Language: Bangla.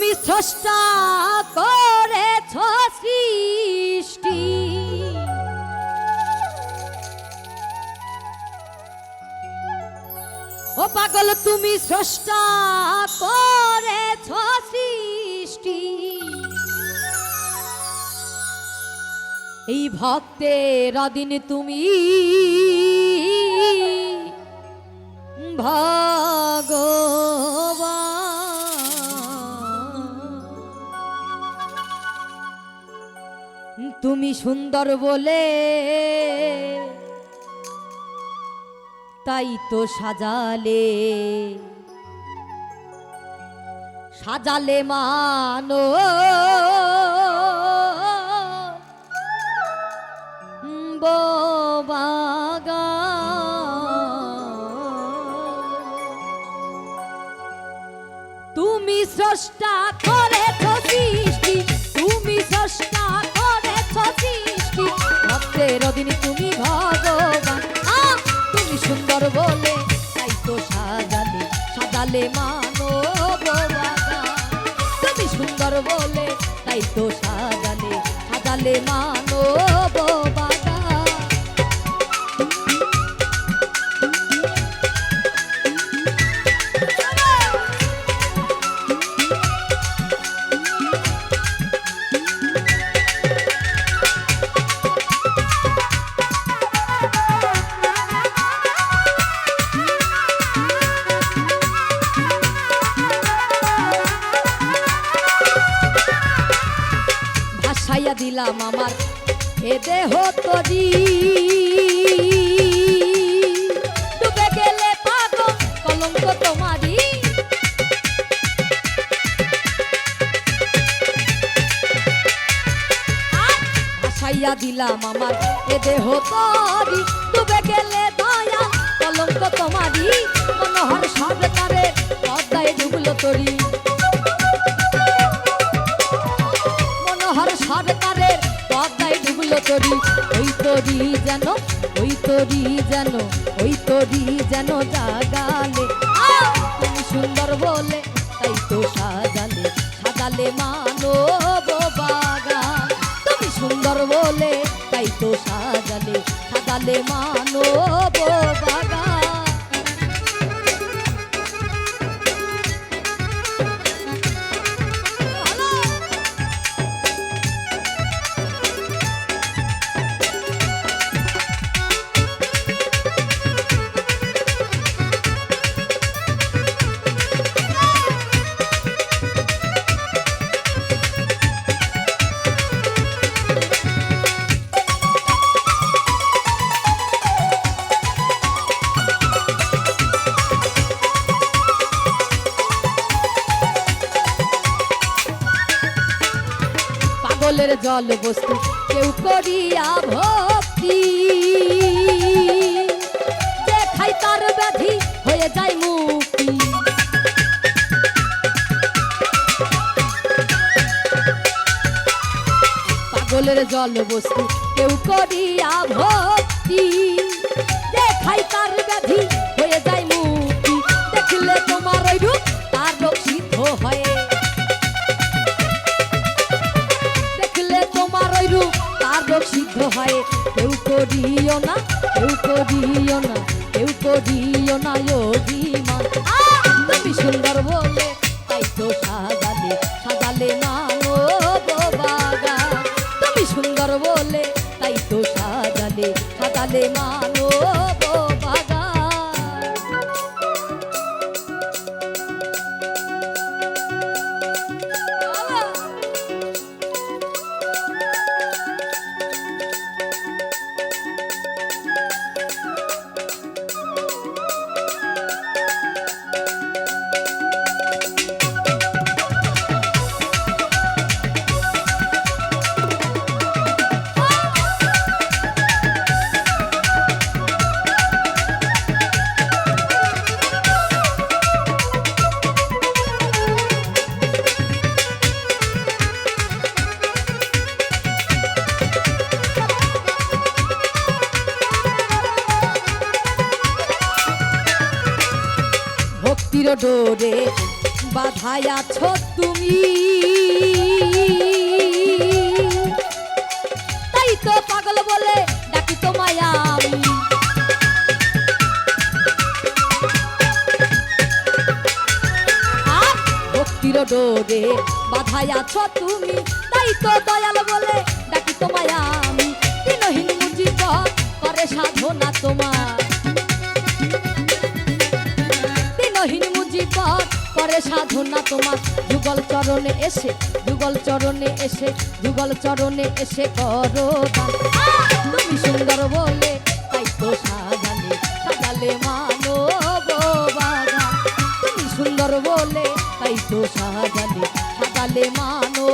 তুমি স্রষ্টা করেছ সৃষ্টি। ও পাগল, তুমি স্রষ্টা করেছ সৃষ্টি। এই ভক্তের অদিন তুমি ভগবান সুন্দর বলে। তাই তো সাজালে। সাজালে মানো বাগা তুমি স্রষ্টা তাই তো সাজালে সাজালে মানব বাবা ভাসাইয়া দিলাম আমার। এ দেহ তরি। ডুবে গেলে পাগল, কলঙ্ক দিলাম আমার। এ দেহ তরি, ডুবে গেলে দয়া, কলঙ্ক তোমারি মনোহর সরকারে পদ্মায় ডুবলো তরি। তরি যেন, ওই তরি যেন, ওই তরি যেন জাগালে। তুমি সুন্দর বলে, তাই তো সাজালে সাজালে মানব বাগান। তুমি সুন্দর বলে, তাই তো সাজালে সাজালে মানব বাগান। পাগলের জল বস্তু, কেউ করিয়া ভক্তি। যে খাই তার ব্যাধি হয়ে যায় মুক্তি। পাগলের জল বস্তু, কেউ করিয়া ভক্তি। যে খাই তার ব্যাধি না কেউ করিও না কেউ করিও না। ভক্তির ডোরে বাধায় আছো তুমি। তাই তো পাগল বলে ডাকি তোমায় আমি। ভক্তির ডোরে বাধায় আছো তুমি। তাই তো দয়াল বলে ডাকি তোমায় আমি। দিনহীন মুজিব করে সাধনা তোমার করে সাধনা তোমার যুগল চরণে এসে, যুগল চরণে এসে, যুগল চরণে এসে করো। তুমি সুন্দর বলে তাই তো সাজালে সাজালে মানো বাগান তুমি সুন্দর বলে তাই তো সাজালে সাজালে মানো